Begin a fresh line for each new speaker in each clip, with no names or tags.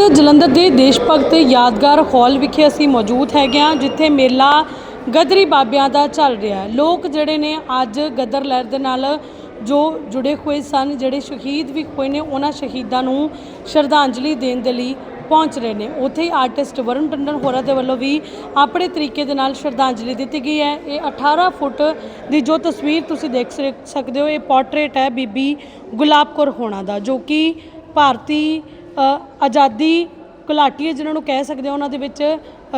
ਵਕਤ ਜਲੰਧਰ ਦੇ ਦੇਸ਼ ਭਗਤ ਯਾਦਗਾਰ ਹਾਲ ਵਿਖੇ ਅਸੀਂ ਮੌਜੂਦ ਹੈਗੇ ਹਾਂ, ਜਿੱਥੇ ਮੇਲਾ ਗਦਰੀ ਬਾਬਿਆਂ ਦਾ ਚੱਲ ਰਿਹਾ ਲੋਕ ਜਿਹੜੇ ਨੇ ਅੱਜ ਗਦਰ ਲਹਿਰ ਦੇ ਨਾਲ ਜੋ ਜੁੜੇ ਹੋਏ ਸਨ, ਜਿਹੜੇ ਸ਼ਹੀਦ ਵੀ ਹੋਏ ਨੇ, ਉਹਨਾਂ ਸ਼ਹੀਦਾਂ ਨੂੰ ਸ਼ਰਧਾਂਜਲੀ ਦੇਣ ਦੇ ਲਈ ਪਹੁੰਚ ਰਹੇ ਨੇ। ਉੱਥੇ ਹੀ ਆਰਟਿਸਟ ਵਰੁਣ ਟੰਡਨ ਹੋਰਾਂ ਦੇ ਵੱਲੋਂ ਵੀ ਆਪਣੇ ਤਰੀਕੇ ਦੇ ਨਾਲ ਸ਼ਰਧਾਂਜਲੀ ਦਿੱਤੀ ਗਈ ਹੈ। ਇਹ 18 ਫੁੱਟ ਦੀ ਜੋ ਤਸਵੀਰ ਤੁਸੀਂ ਦੇਖ ਸਕਦੇ ਹੋ, ਇਹ ਪੋਰਟਰੇਟ ਹੈ ਬੀਬੀ ਗੁਲਾਬ ਕੌਰ ਹੋਣਾ ਦਾ, ਜੋ ਕਿ ਭਾਰਤੀ ਆਜ਼ਾਦੀ ਘੁਲਾਟੀਏ ਜਿਨ੍ਹਾਂ ਨੂੰ ਕਹਿ ਸਕਦੇ ਹਾਂ, ਉਹਨਾਂ ਦੇ ਵਿੱਚ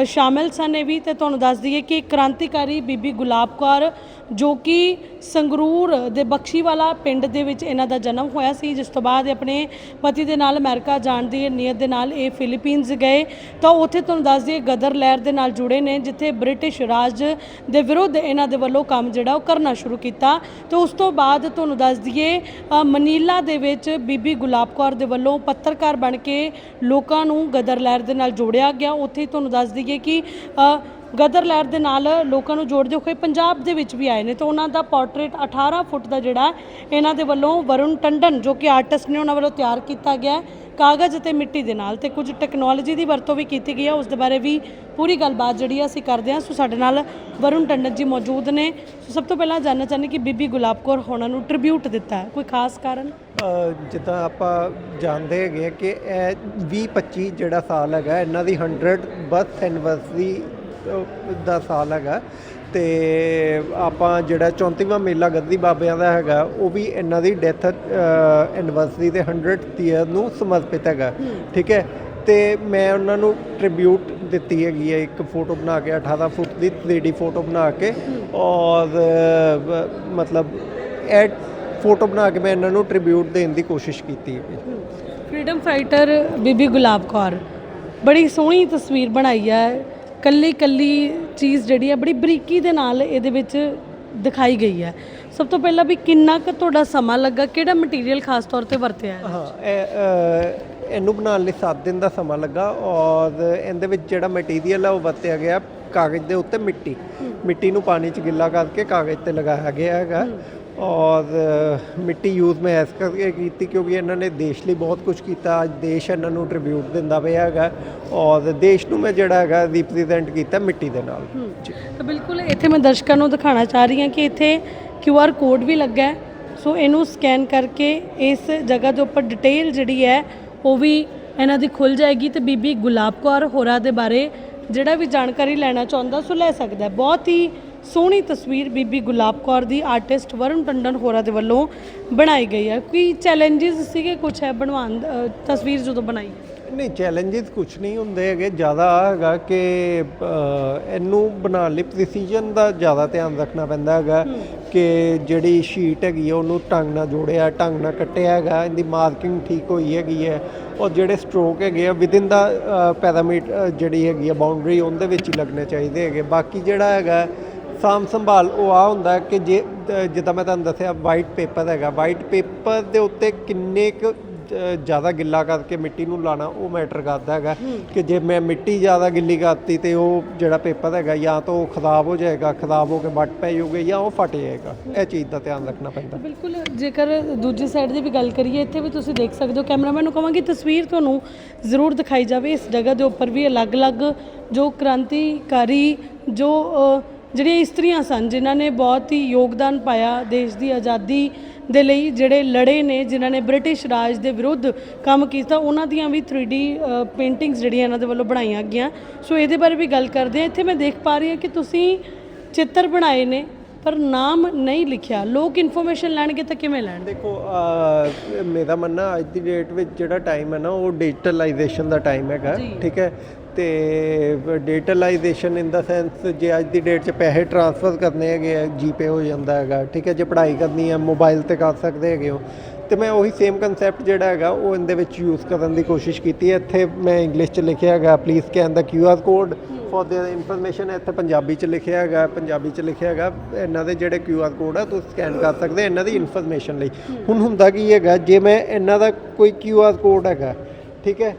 ਸ਼ਾਮਿਲ ਸਨ ਇਹ ਵੀ ਤੇ ਤੁਹਾਨੂੰ ਦੱਸ ਦਈਏ ਕਿ ਕ੍ਰਾਂਤੀਕਾਰੀ ਬੀਬੀ ਗੁਲਾਬ ਕੌਰ ਜੋ ਕਿ ਸੰਗਰੂਰ ਦੇ ਬਖਸ਼ੀਵਾਲਾ ਪਿੰਡ ਦੇ ਵਿੱਚ ਇਹਨਾਂ ਦਾ ਜਨਮ ਹੋਇਆ ਸੀ, ਜਿਸ ਤੋਂ ਬਾਅਦ ਆਪਣੇ ਪਤੀ ਦੇ ਨਾਲ ਅਮਰੀਕਾ ਜਾਣ ਦੀ ਨੀਅਤ ਦੇ ਨਾਲ ਇਹ ਫਿਲੀਪੀਨਜ਼ ਗਏ। ਤਾਂ ਉੱਥੇ ਤੁਹਾਨੂੰ ਦੱਸ ਦਈਏ, ਗਦਰ ਲਹਿਰ ਦੇ ਨਾਲ ਜੁੜੇ ਨੇ, ਜਿੱਥੇ ਬ੍ਰਿਟਿਸ਼ ਰਾਜ ਦੇ ਵਿਰੁੱਧ ਇਹਨਾਂ ਦੇ ਵੱਲੋਂ ਕੰਮ ਜਿਹੜਾ ਉਹ ਕਰਨਾ ਸ਼ੁਰੂ ਕੀਤਾ। ਤੇ ਉਸ ਤੋਂ ਬਾਅਦ ਤੁਹਾਨੂੰ ਦੱਸ ਦਈਏ ਮਨੀਲਾ ਦੇ ਵਿੱਚ ਬੀਬੀ ਗੁਲਾਬ ਕੌਰ ਦੇ ਵੱਲੋਂ ਪੱਤਰਕਾਰ ਬਣ ਕੇ ਲੋਕਾਂ ਨੂੰ ਗਦਰ ਲਹਿਰ ਦੇ ਨਾਲ ਜੋੜਿਆ ਗਿਆ। ਉੱਥੇ ਤੁਹਾਨੂੰ ਦੱਸ ਦਈਏ ਕਿ ਗਦਰ ਲਹਿਰ ਦੇ ਨਾਲ ਲੋਕਾਂ ਨੂੰ ਜੋੜਦੇ ਹੋਏ ਪੰਜਾਬ ਦੇ ਵਿੱਚ ਵੀ ਆਏ ਨੇ ਤੇ ਉਹਨਾਂ ਦਾ ਪੋਰਟਰੇਟ 18 ਫੁੱਟ ਦਾ ਜਿਹੜਾ ਇਹਨਾਂ ਦੇ ਵੱਲੋਂ ਵਰੁਣ ਟੰਡਨ ਜੋ ਕਿ ਆਰਟਿਸਟ ਨੇ ਉਹਨਾਂ ਵੱਲੋਂ ਤਿਆਰ ਕੀਤਾ ਗਿਆ ਹੈ, ਕਾਗਜ਼ ਅਤੇ ਮਿੱਟੀ ਦੇ ਨਾਲ ਤੇ ਕੁਝ ਟੈਕਨੋਲੋਜੀ ਦੀ ਵਰਤੋਂ ਵੀ ਕੀਤੀ ਗਈ ਹੈ ਉਸ ਦੇ ਬਾਰੇ ਵੀ ਪੂਰੀ ਗੱਲਬਾਤ ਜਿਹੜੀ ਆ ਅਸੀਂ ਕਰਦੇ ਹਾਂ। ਸੋ ਸਾਡੇ ਨਾਲ ਵਰੁਣ ਟੰਡਨ ਜੀ ਮੌਜੂਦ ਨੇ। ਸੋ ਸਭ ਤੋਂ ਪਹਿਲਾਂ ਜਾਨਣਾ ਚਾਹੁੰਦੇ ਕਿ ਬੀਬੀ ਗੁਲਾਬ ਕੌਰ ਹੋਣਾ ਨੂੰ ਟ੍ਰਿਬਿਊਟ ਦਿੱਤਾ ਹੈ ਕੋਈ ਖਾਸ ਕਾਰਨ?
ਜਿੱਦਾਂ ਆਪਾਂ ਜਾਣਦੇ ਹੈਗੇ ਹਾਂ ਕਿ ਇਹ 20 25 ਜਿਹੜਾ ਸਾਲ ਹੈਗਾ ਇਹਨਾਂ ਦੀ 100 ਬਸ ਐਨਵਰਸਰੀ ਦਾ ਸਾਲ ਹੈਗਾ ਤੇ ਆਪਾਂ ਜਿਹੜਾ 34ਵਾਂ ਮੇਲਾ ਗੱਦੀ ਬਾਬਿਆਂ ਦਾ ਹੈਗਾ, ਉਹ ਵੀ ਇਹਨਾਂ ਦੀ ਡੈਥ ਐਨਵਰਸਰੀ ਦੇ 100th ਈਅਰ ਨੂੰ ਸਮਰਪਿਤ ਹੈਗਾ, ਠੀਕ ਹੈ? ਤੇ ਮੈਂ ਉਹਨਾਂ ਨੂੰ ਟ੍ਰਿਬਿਊਟ ਦਿੱਤੀ ਹੈਗੀ ਹੈ, ਇੱਕ ਫੋਟੋ ਬਣਾ ਕੇ 18 ਫੁੱਟ ਦੀ 3D ਫੋਟੋ ਬਣਾ ਕੇ ਔਰ ਮਤਲਬ ਇਹ ਫੋਟੋ ਬਣਾ ਕੇ ਮੈਂ ਇਹਨਾਂ ਨੂੰ ਟ੍ਰਿਬਿਊਟ ਦੇਣ ਦੀ ਕੋਸ਼ਿਸ਼ ਕੀਤੀ ਹੈ
ਫਰੀडम ਫਾਈਟਰ ਬੀਬੀ ਗੁਲਾਬ ਕੌਰ, ਬੜੀ ਸੋਹਣੀ ਤਸਵੀਰ ਬਣਾਈ ਹੈ। ਕੱਲੀ ਕੱਲੀ ਚੀਜ਼ ਜਿਹੜੀ ਹੈ ਬੜੀ ਬਰੀਕੀ ਦੇ ਨਾਲ ਇਹਦੇ ਵਿੱਚ ਦਿਖਾਈ ਗਈ ਹੈ। ਸਭ ਤੋਂ ਪਹਿਲਾਂ ਵੀ ਕਿੰਨਾ ਕੁ ਤੁਹਾਡਾ ਸਮਾਂ ਲੱਗਾ ਕਿਹੜਾ ਮਟੀਰੀਅਲ ਖਾਸ ਤੌਰ ਤੇ ਵਰਤਿਆ ਹੈ?
ਹਾਂ ਇਹ ਇਹਨੂੰ ਬਣਾਉਣ ਲਈ 7 ਦਿਨ ਦਾ ਸਮਾਂ ਲੱਗਾ ਔਰ ਇਹਦੇ ਵਿੱਚ ਜਿਹੜਾ ਮਟੀਰੀਅਲ ਹੈ ਉਹ ਵਰਤਿਆ ਗਿਆ ਕਾਗਜ਼ ਦੇ ਉੱਤੇ ਮਿੱਟੀ। ਮਿੱਟੀ ਨੂੰ ਪਾਣੀ 'ਚ ਗਿੱਲਾ ਕਰਕੇ ਕਾਗਜ਼ ਤੇ ਲਗਾਇਆ ਗਿਆ ਹੈਗਾ। ਔਰ ਮਿੱਟੀ ਯੂਜ਼ ਮੈਂ ਇਸ ਕਰਕੇ ਕੀਤੀ ਕਿਉਂਕਿ ਇਹਨਾਂ ਨੇ ਦੇਸ਼ ਲਈ ਬਹੁਤ ਕੁਝ ਕੀਤਾ। ਅੱਜ ਦੇਸ਼ ਇਹਨਾਂ ਨੂੰ ਟ੍ਰਿਬਿਊਟ ਦਿੰਦਾ ਪਿਆ ਹੈਗਾ ਔਰ ਦੇਸ਼ ਨੂੰ ਮੈਂ ਜਿਹੜਾ ਹੈਗਾ ਰਿਪਰੈਜ਼ੈਂਟ ਕੀਤਾ ਮਿੱਟੀ ਦੇ ਨਾਲ। ਜੀ।
ਤਾਂ ਬਿਲਕੁਲ ਇੱਥੇ ਮੈਂ ਦਰਸ਼ਕਾਂ ਨੂੰ ਦਿਖਾਣਾ ਚਾਹ ਰਹੀ ਹਾਂ ਕਿ ਇੱਥੇ ਕਿਊ ਆਰ ਕੋਡ ਵੀ ਲੱਗਾ ਹੈ। ਸੋ ਇਹਨੂੰ ਸਕੈਨ ਕਰਕੇ ਇਸ ਜਗ੍ਹਾ ਦੇ ਉੱਪਰ ਡਿਟੇਲ ਜਿਹੜੀ ਹੈ ਉਹ ਵੀ ਇਹਨਾਂ ਦੀ ਖੁੱਲ ਜਾਏਗੀ ਤੇ ਬੀਬੀ ਗੁਲਾਬ ਕੌਰ ਹੋਰਾਂ ਦੇ ਬਾਰੇ ਜਿਹੜਾ ਵੀ ਜਾਣਕਾਰੀ ਲੈਣਾ ਚਾਹੁੰਦਾ ਸੋ ਲੈ ਸਕਦਾ ਬਹੁਤ ਹੀ ਸੋਹਣੀ ਤਸਵੀਰ ਬੀਬੀ ਗੁਲਾਬ ਕੌਰ ਦੀ ਆਰਟਿਸਟ ਵਰੁਣ ਟੰਡਨ ਹੋਰਾਂ ਦੇ ਵੱਲੋਂ ਬਣਾਈ ਗਈ ਹੈ। ਕੋਈ ਚੈਲੰਜਸ ਸੀਗੇ ਕੁਝ ਹੈ ਬਣਵਾਉਣ ਤਸਵੀਰ ਜਦੋਂ ਬਣਾਈ?
ਨਹੀਂ ਚੈਲੰਜਸ ਕੁਝ ਨਹੀਂ ਹੁੰਦੇ ਹੈਗੇ। ਜ਼ਿਆਦਾ ਹੈਗਾ ਕਿ ਇਹਨੂੰ ਬਣਾਉਣ ਲਈ ਪ੍ਰੀਸੀਜਨ ਦਾ ਜ਼ਿਆਦਾ ਧਿਆਨ ਰੱਖਣਾ ਪੈਂਦਾ ਹੈਗਾ ਕਿ ਜਿਹੜੀ ਸ਼ੀਟ ਹੈਗੀ ਹੈ ਉਹਨੂੰ ਢੰਗ ਨਾਲ ਜੋੜਿਆ ਢੰਗ ਨਾਲ ਕੱਟਿਆ ਹੈਗਾ। ਇਹਦੀ ਮਾਰਕਿੰਗ ਠੀਕ ਹੋਈ ਹੈਗੀ ਹੈ। ਔਰ ਜਿਹੜੇ ਸਟ੍ਰੋਕ ਹੈਗੇ ਆ ਵਿਦਿਨ ਦਾ ਪੈਰਾਮੀਟਰ ਜਿਹੜੀ ਹੈਗੀ ਆ ਬਾਉਂਡਰੀ ਉਹਦੇ ਵਿੱਚ ਹੀ ਲੱਗਣੇ ਚਾਹੀਦੇ ਹੈਗੇ। ਬਾਕੀ ਜਿਹੜਾ ਹੈਗਾ ਸਾਮ ਸੰਭਾਲ ਉਹ ਆ ਹੁੰਦਾ ਕਿ ਜੇ ਜਿੱਦਾਂ ਮੈਂ ਤੁਹਾਨੂੰ ਦੱਸਿਆ ਵਾਈਟ ਪੇਪਰ ਹੈਗਾ। ਵਾਈਟ ਪੇਪਰ ਦੇ ਉੱਤੇ ਕਿੰਨੇ ਕੁ ਜ਼ਿਆਦਾ ਗਿੱਲਾ ਕਰਕੇ ਮਿੱਟੀ ਨੂੰ ਲਾਣਾ ਉਹ ਮੈਟਰ ਕਰਦਾ ਹੈਗਾ। ਕਿ ਜੇ ਮੈਂ ਮਿੱਟੀ ਜ਼ਿਆਦਾ ਗਿੱਲੀ ਕਰਤੀ ਤੇ ਉਹ ਜਿਹੜਾ ਪੇਪਰ ਹੈਗਾ ਜਾਂ ਤਾਂ ਉਹ ਖਰਾਬ ਹੋ ਜਾਏਗਾ ਖਰਾਬ ਹੋ ਕੇ ਵੱਟ ਪੈ ਜਾਊਗੇ ਜਾਂ ਉਹ ਫਟ ਜਾਏਗਾ। ਇਹ ਚੀਜ਼ ਦਾ ਧਿਆਨ ਰੱਖਣਾ ਪੈਂਦਾ।
ਬਿਲਕੁਲ ਜੇਕਰ ਦੂਜੀ ਸਾਈਡ ਦੀ ਵੀ ਗੱਲ ਕਰੀਏ ਇੱਥੇ ਵੀ ਤੁਸੀਂ ਦੇਖ ਸਕਦੇ ਹੋ ਕੈਮਰਾਮੈਨ ਨੂੰ ਕਹਾਂਗੀ ਤਸਵੀਰ ਤੁਹਾਨੂੰ ਜ਼ਰੂਰ ਦਿਖਾਈ ਜਾਵੇ। ਇਸ ਜਗ੍ਹਾ ਦੇ ਉੱਪਰ ਵੀ ਅਲੱਗ-ਅਲੱਗ ਜੋ ਕ੍ਰਾਂਤੀਕਾਰੀ ਜੋ ਜਿਹੜੀਆਂ ਇਸਤਰੀਆਂ ਸਨ ਜਿਨ੍ਹਾਂ ਨੇ ਬਹੁਤ ਹੀ ਯੋਗਦਾਨ ਪਾਇਆ ਦੇਸ਼ ਦੀ ਆਜ਼ਾਦੀ ਦੇ ਲਈ ਜਿਹੜੇ ਲੜੇ ਨੇ ਜਿਨ੍ਹਾਂ ਨੇ ਬ੍ਰਿਟਿਸ਼ ਰਾਜ ਦੇ ਵਿਰੁੱਧ ਕੰਮ ਕੀਤਾ ਉਹਨਾਂ ਦੀਆਂ ਵੀ 3D ਪੇਂਟਿੰਗਸ ਜਿਹੜੀਆਂ ਇਹਨਾਂ ਦੇ ਵੱਲੋਂ ਬਣਾਈਆਂ ਗਈਆਂ। ਸੋ ਇਹਦੇ ਬਾਰੇ ਵੀ ਗੱਲ ਕਰਦੇ ਹਾਂ। ਇੱਥੇ ਮੈਂ ਦੇਖ ਪਾ ਰਹੀ ਹਾਂ ਕਿ ਤੁਸੀਂ ਚਿੱਤਰ ਬਣਾਏ ਨੇ ਪਰ ਨਾਮ ਨਹੀਂ ਲਿਖਿਆ। ਲੋਕ ਇਨਫੋਰਮੇਸ਼ਨ ਲੈਣਗੇ ਤਾਂ ਕਿਵੇਂ ਲੈਣਗੇ?
ਦੇਖੋ ਮੇਰਾ ਮੰਨਣਾ ਅੱਜ ਦੀ ਡੇਟ ਵਿੱਚ ਜਿਹੜਾ ਟਾਈਮ ਹੈ ਨਾ ਉਹ ਡਿਜੀਟਲਾਈਜੇਸ਼ਨ ਦਾ ਟਾਈਮ ਹੈਗਾ। ਠੀਕ ਹੈ? ਤੇ ਡਿਜੀਟਲਾਈਜੇਸ਼ਨ ਇਨ ਦਾ ਸੈਂਸ ਜੇ ਅੱਜ ਦੀ ਡੇਟ 'ਚ ਪੈਸੇ ਟ੍ਰਾਂਸਫਰ ਕਰਨੇ ਹੈਗੇ ਆ ਜੀਪੇ ਹੋ ਜਾਂਦਾ ਹੈਗਾ, ਠੀਕ ਹੈ, ਜੇ ਪੜ੍ਹਾਈ ਕਰਨੀ ਹੈ ਮੋਬਾਈਲ ਤੇ ਕਰ ਸਕਦੇ ਹੈਗੇ ਹੋ। ਤੇ ਮੈਂ ਉਹੀ ਸੇਮ ਕਨਸੈਪਟ ਜਿਹੜਾ ਹੈਗਾ, ਉਹ ਇਹਦੇ ਵਿੱਚ ਯੂਜ਼ ਕਰਨ ਦੀ ਕੋਸ਼ਿਸ਼ ਕੀਤੀ ਹੈ। ਇੱਥੇ ਮੈਂ ਇੰਗਲਿਸ਼ 'ਚ ਲਿਖਿਆ ਹੈਗਾ please scan the Q R code for their information ਇੱਥੇ ਪੰਜਾਬੀ 'ਚ ਲਿਖਿਆ ਹੈਗਾ, ਪੰਜਾਬੀ 'ਚ ਲਿਖਿਆ ਹੈਗਾ, ਇਹਨਾਂ ਦੇ ਜਿਹੜੇ ਕਿਊ ਆਰ ਕੋਡ ਆ, ਤੁਸੀਂ ਸਕੈਨ ਕਰ ਸਕਦੇ ਇਹਨਾਂ ਦੀ ਇਨਫੋਰਮੇਸ਼ਨ ਲਈ। ਹੁਣ ਹੁੰਦਾ ਕੀ ਹੈਗਾ, ਜੇ ਮੈਂ ਇਹਨਾਂ ਦਾ ਕੋਈ ਕਿਊ ਆਰ ਕੋਡ ਹੈਗਾ, ਠੀਕ ਹੈ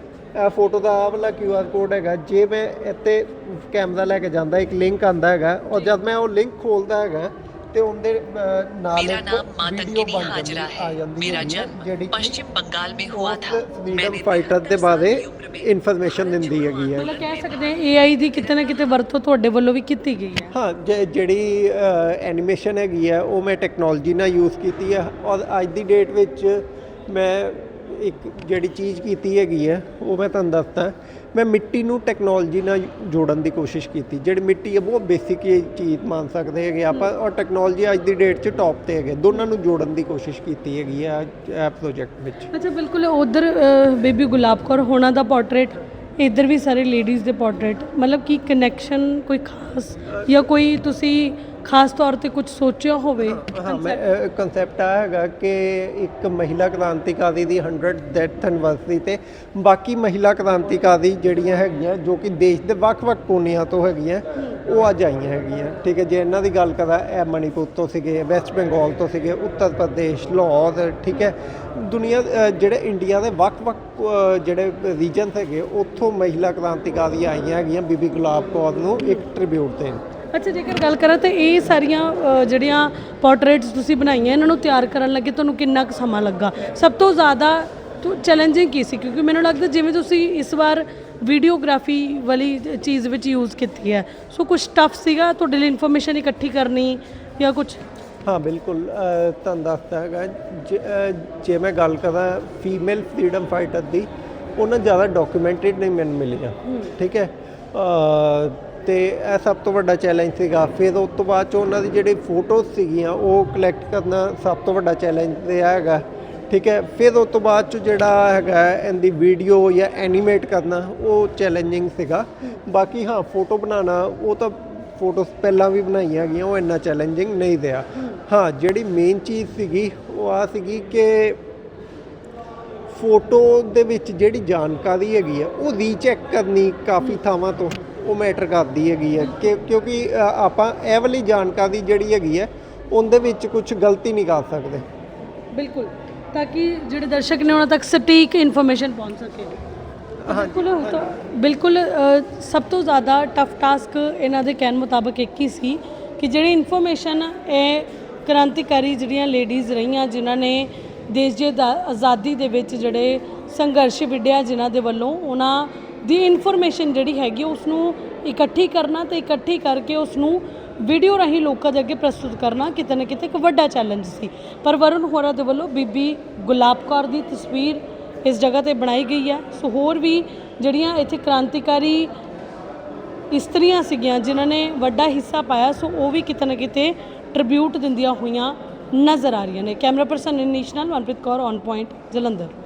ਫੋਟੋ ਦਾ ਆ ਵਾਲਾ ਆਰ ਕੋਡ ਹੈਗਾ। ਜੇ ਮੈਂ ਇੱਥੇ ਕੈਮਰਾ ਲੈ ਕੇ ਜਾਂਦਾ ਇੱਕ ਲਿੰਕ ਆਂਦਾ ਹੈਗਾ ਔਰ ਜਦ ਮੈਂ ਉਹ ਲਿੰਕ ਖੋਲਦਾ ਹੈਗਾ ਤੇ ਉਹਦੇ ਨਾਲ ਮੇਰਾ
ਨਾਮ
ਮਾਤੰਗਿਨੀ ਹਾਜਰਾ
ਹੈ। ਮੇਰਾ ਪਸ਼ਚਿਮ ਬੰਗਾਲ
ਮੇਂ
ਹੋਆ
ਥਾ।
ਫਰੀडम
ਫਾਈਟਰ ਦੇ ਬਾਰੇ ਇਨਫੋਰਮੇਸ਼ਨ ਦਿੰਦੀ ਹੈਗੀ ਹੈ।
ਮਤਲਬ ਕਹਿ ਸਕਦੇ ਆ ਏਆਈ ਦੀ ਕਿਤੇ ਨਾ ਕਿਤੇ ਵਰਤੋਂ ਤੁਹਾਡੇ ਵੱਲੋਂ ਵੀ ਕੀਤੀ ਗਈ ਹੈ।
ਹਾਂ ਜਿਹੜੀ ਐਨੀਮੇਸ਼ਨ ਹੈਗੀ ਹੈ ਉਹ ਮੈਂ ਟੈਕਨੋਲੋਜੀ ਨਾਲ ਯੂਜ਼ ਕੀਤੀ ਹੈ ਔਰ ਅੱਜ ਦੀ ਡੇਟ ਵਿੱਚ ਮੈਂ ਇੱਕ ਜਿਹੜੀ ਚੀਜ਼ ਕੀਤੀ ਹੈਗੀ ਹੈ ਉਹ ਮੈਂ ਤੁਹਾਨੂੰ ਦੱਸਦਾ। ਮੈਂ ਮਿੱਟੀ ਨੂੰ ਟੈਕਨੋਲੋਜੀ ਨਾਲ ਜੋੜਨ ਦੀ ਕੋਸ਼ਿਸ਼ ਕੀਤੀ। ਜਿਹੜੀ ਮਿੱਟੀ ਹੈ ਬਹੁਤ ਬੇਸਿਕ ਚੀਜ਼ ਮੰਨ ਸਕਦੇ ਹੈਗੇ। ਆਪਾਂ ਔਰ ਟੈਕਨੋਲੋਜੀ ਅੱਜ ਦੀ ਡੇਟ 'ਚ ਟੌਪ ਤੇ ਹੈਗੇ। ਦੋਨਾਂ ਨੂੰ ਜੋੜਨ ਦੀ ਕੋਸ਼ਿਸ਼ ਕੀਤੀ ਹੈਗੀ ਹੈ ਇਹ ਪ੍ਰੋਜੈਕਟ ਵਿੱਚ।
ਅੱਛਾ ਬਿਲਕੁਲ ਉਧਰ ਬੇਬੀ ਗੁਲਾਬ ਕੌਰ ਹੋਣਾ ਦਾ ਪੋਰਟਰੇਟ ਇੱਧਰ ਵੀ ਸਾਰੇ ਲੇਡੀਜ਼ ਦੇ ਪੋਰਟਰੇਟ ਮਤਲਬ ਕੀ ਕਨੈਕਸ਼ਨ ਕੋਈ ਖਾਸ ਜਾਂ ਕੋਈ ਤੁਸੀਂ ਖਾਸ ਤੌਰ ਤੇ ਕੁਝ ਸੋਚਿਆ ਹੋਵੇ।
ਹਾਂ ਮੈਂ ਕਨਸੈਪਟ ਆ ਹੈਗਾ ਕਿ ਇੱਕ ਮਹਿਲਾ ਕ੍ਰਾਂਤੀਕਾਰੀ ਦੀ 100 ਡੈਥ ਐਨਵਰਸਰੀ ਤੇ ਬਾਕੀ ਮਹਿਲਾ ਕ੍ਰਾਂਤੀਕਾਰੀ ਜਿਹੜੀਆਂ ਹੈਗੀਆਂ, ਜੋ ਕਿ ਦੇਸ਼ ਦੇ ਵੱਖ-ਵੱਖ ਕੋਨਿਆਂ ਤੋਂ ਹੈਗੀਆਂ, ਉਹ ਅੱਜ ਆਈਆਂ ਹੈਗੀਆਂ। ਠੀਕ ਹੈ, ਜੇ ਇਹਨਾਂ ਦੀ ਗੱਲ ਕਰਾਂ, ਇਹ ਮਣੀਪੁਰ ਤੋਂ ਸੀਗੇ, ਵੈਸਟ ਬੰਗਾਲ ਤੋਂ ਸੀਗੇ, ਉੱਤਰ ਪ੍ਰਦੇਸ਼, ਲਾਹੌਰ, ਠੀਕ ਹੈ। ਦੁਨੀਆ ਜਿਹੜੇ ਇੰਡੀਆ ਦੇ ਵੱਖ-ਵੱਖ ਜਿਹੜੇ ਰੀਜਨ ਹੈਗੇ, ਉੱਥੋਂ ਮਹਿਲਾ ਕ੍ਰਾਂਤੀਕਾਰੀ ਆਈਆਂ ਹੈਗੀਆਂ, ਬੀਬੀ ਗੁਲਾਬ ਕੌਰ ਨੂੰ ਇੱਕ ਟ੍ਰਿਬਿਊਟ ਦੇਣ
ਅੱਛਾ ਜੇਕਰ ਗੱਲ ਕਰਾਂ ਤਾਂ ਇਹ ਸਾਰੀਆਂ ਅ, ਜਿਹੜੀਆਂ ਪੋਰਟਰੇਟਸ ਤੁਸੀਂ ਬਣਾਈਆਂ ਇਹਨਾਂ ਨੂੰ ਤਿਆਰ ਕਰਨ ਲੱਗੇ ਤੁਹਾਨੂੰ ਕਿੰਨਾ ਕੁ ਸਮਾਂ ਲੱਗਾ? ਸਭ ਤੋਂ ਜ਼ਿਆਦਾ ਚੈਲੰਜਿੰਗ ਕੀ ਸੀ? ਕਿਉਂਕਿ ਮੈਨੂੰ ਲੱਗਦਾ ਜਿਵੇਂ ਤੁਸੀਂ ਇਸ ਵਾਰ ਵੀਡੀਓਗ੍ਰਾਫੀ ਵਾਲੀ ਚੀਜ਼ ਵਿੱਚ ਯੂਜ਼ ਕੀਤੀ ਹੈ। ਸੋ ਕੁਝ ਟਫ ਸੀਗਾ? ਤੁਹਾਡੇ ਲਈ ਇਨਫੋਰਮੇਸ਼ਨ ਇਕੱਠੀ ਕਰਨੀ ਜਾਂ ਕੁਝ
ਹਾਂ ਬਿਲਕੁਲ ਅ, ਤੁਹਾਨੂੰ ਦੱਸਦਾ ਹੈਗਾ ਜੇ- ਅ, ਜੇ ਮੈਂ ਗੱਲ ਕਰਾਂ ਫੀਮੇਲ ਫਰੀडम ਫਾਈਟਰ ਦੀ ਉਹਨਾਂ ਜ਼ਿਆਦਾ ਡਾਕੂਮੈਂਟਡ ਨਹੀਂ ਮੈਨੂੰ ਮਿਲਿਆ ਠੀਕ ਹੈ? ਅ, ਤੇ ਇਹ ਸਭ ਤੋਂ ਵੱਡਾ ਚੈਲੰਜ ਸੀਗਾ। ਫਿਰ ਉਸ ਤੋਂ ਬਾਅਦ ਚ ਉਹਨਾਂ ਦੀ ਜਿਹੜੀ ਫੋਟੋਜ਼ ਸੀਗੀਆਂ, ਉਹ ਕਲੈਕਟ ਕਰਨਾ ਸਭ ਤੋਂ ਵੱਡਾ ਚੈਲੰਜ ਰਿਹਾ ਹੈਗਾ। ਠੀਕ ਹੈ? ਫਿਰ ਉਸ ਤੋਂ ਬਾਅਦ ਚ ਜਿਹੜਾ ਹੈਗਾ, ਇਹਦੀ ਵੀਡੀਓ ਜਾਂ ਐਨੀਮੇਟ ਕਰਨਾ, ਉਹ ਚੈਲੰਜਿੰਗ ਸੀਗਾ। ਬਾਕੀ ਹਾਂ ਫੋਟੋ ਬਣਾਉਣਾ, ਉਹ ਤਾਂ ਫੋਟੋਸ ਪਹਿਲਾਂ ਵੀ ਬਣਾਈਆਂ ਗਈਆਂ, ਉਹ ਇੰਨਾ ਚੈਲੰਜਿੰਗ ਨਹੀਂ ਰਿਹਾ। ਹਾਂ, ਜਿਹੜੀ ਮੇਨ ਚੀਜ਼ ਸੀਗੀ, ਉਹ ਆ ਸੀਗੀ ਕਿ ਫੋਟੋ ਦੇ ਵਿੱਚ ਜਿਹੜੀ ਜਾਣਕਾਰੀ ਹੈਗੀ ਹੈ ਉਹ ਰੀਚੈਕ ਕਰਨੀ ਕਾਫੀ ਥਾਵਾਂ ਤੋਂ। ਉਹ ਮੈਟਰ ਕਰਦੀ ਹੈਗੀ ਹੈ ਕਿ ਕਿਉਂਕਿ ਆਪਾਂ ਇਹ ਵਾਲੀ ਜਾਣਕਾਰੀ ਜਿਹੜੀ ਹੈਗੀ ਹੈ ਉਹਦੇ ਵਿੱਚ ਕੁਝ ਗਲਤੀ ਨਹੀਂ ਕਰ ਸਕਦੇ।
ਬਿਲਕੁਲ। ਤਾਂ ਕਿ ਜਿਹੜੇ ਦਰਸ਼ਕ ਨੇ ਉਹਨਾਂ ਤੱਕ ਸਟੀਕ ਇਨਫੋਰਮੇਸ਼ਨ ਪਹੁੰਚ ਸਕੇ। ਬਿਲਕੁਲ ਬਿਲਕੁਲ ਸਭ ਤੋਂ ਜ਼ਿਆਦਾ ਟਫ ਟਾਸਕ ਇਹਨਾਂ ਦੇ ਕਹਿਣ ਮੁਤਾਬਕ ਇੱਕ ਹੀ ਸੀ ਕਿ ਜਿਹੜੀ ਇਨਫੋਰਮੇਸ਼ਨ ਇਹ ਕ੍ਰਾਂਤੀਕਾਰੀ ਜਿਹੜੀਆਂ ਲੇਡੀਜ਼ ਰਹੀਆਂ ਜਿਨ੍ਹਾਂ ਨੇ ਦੇਸ਼ ਦੀ ਆਜ਼ਾ- ਆਜ਼ਾਦੀ ਦੇ ਵਿੱਚ ਜਿਹੜੇ ਸੰਘਰਸ਼ ਵਿੱਢਿਆ ਜਿਨ੍ਹਾਂ ਦੇ ਵੱਲੋਂ ਉਹਨਾਂ ਦੀ ਇਨਫੋਰਮੇਸ਼ਨ ਜਿਹੜੀ ਹੈਗੀ ਉਸ ਨੂੰ ਇਕੱਠੀ ਕਰਨਾ ਤੇ ਇਕੱਠੀ ਕਰਕੇ ਉਸ ਨੂੰ ਵੀਡੀਓ ਰਾਹੀਂ ਲੋਕਾਂ ਦੇ ਅੱਗੇ ਪ੍ਰਸਤੁਤ ਕਰਨਾ ਕਿਤੇ ਨਾ ਕਿਤੇ ਇੱਕ ਵੱਡਾ ਚੈਲੰਜ ਸੀ। ਪਰ ਵਰੁਣ ਹੋਰਾਂ ਦੇ ਵੱਲੋਂ ਬੀਬੀ ਗੁਲਾਬ ਕੌਰ ਦੀ ਤਸਵੀਰ ਇਸ ਜਗ੍ਹਾ ਤੇ ਬਣਾਈ ਗਈ ਹੈ ਸੋ ਹੋਰ ਵੀ ਜਿਹੜੀਆਂ ਇੱਥੇ ਕ੍ਰਾਂਤੀਕਾਰੀ ਇਸਤਰੀਆਂ ਸੀਗੀਆਂ, ਜਿਨ੍ਹਾਂ ਨੇ ਵੱਡਾ ਹਿੱਸਾ ਪਾਇਆ, ਸੋ ਉਹ ਵੀ ਕਿਤੇ ਨਾ ਕਿਤੇ ਟ੍ਰਿਬਿਊਟ ਦਿੰਦੀਆਂ ਹੋਈਆਂ ਨਜ਼ਰ ਆ ਰਹੀਆਂ ਨੇ। ਕੈਮਰਾ ਪਰਸਨ ਇਨੀਸ਼ ਨਾਲ ਮਨਪ੍ਰੀਤ ਕੌਰ ਔਨ ਪੁਆਇੰਟ ਜਲੰਧਰ।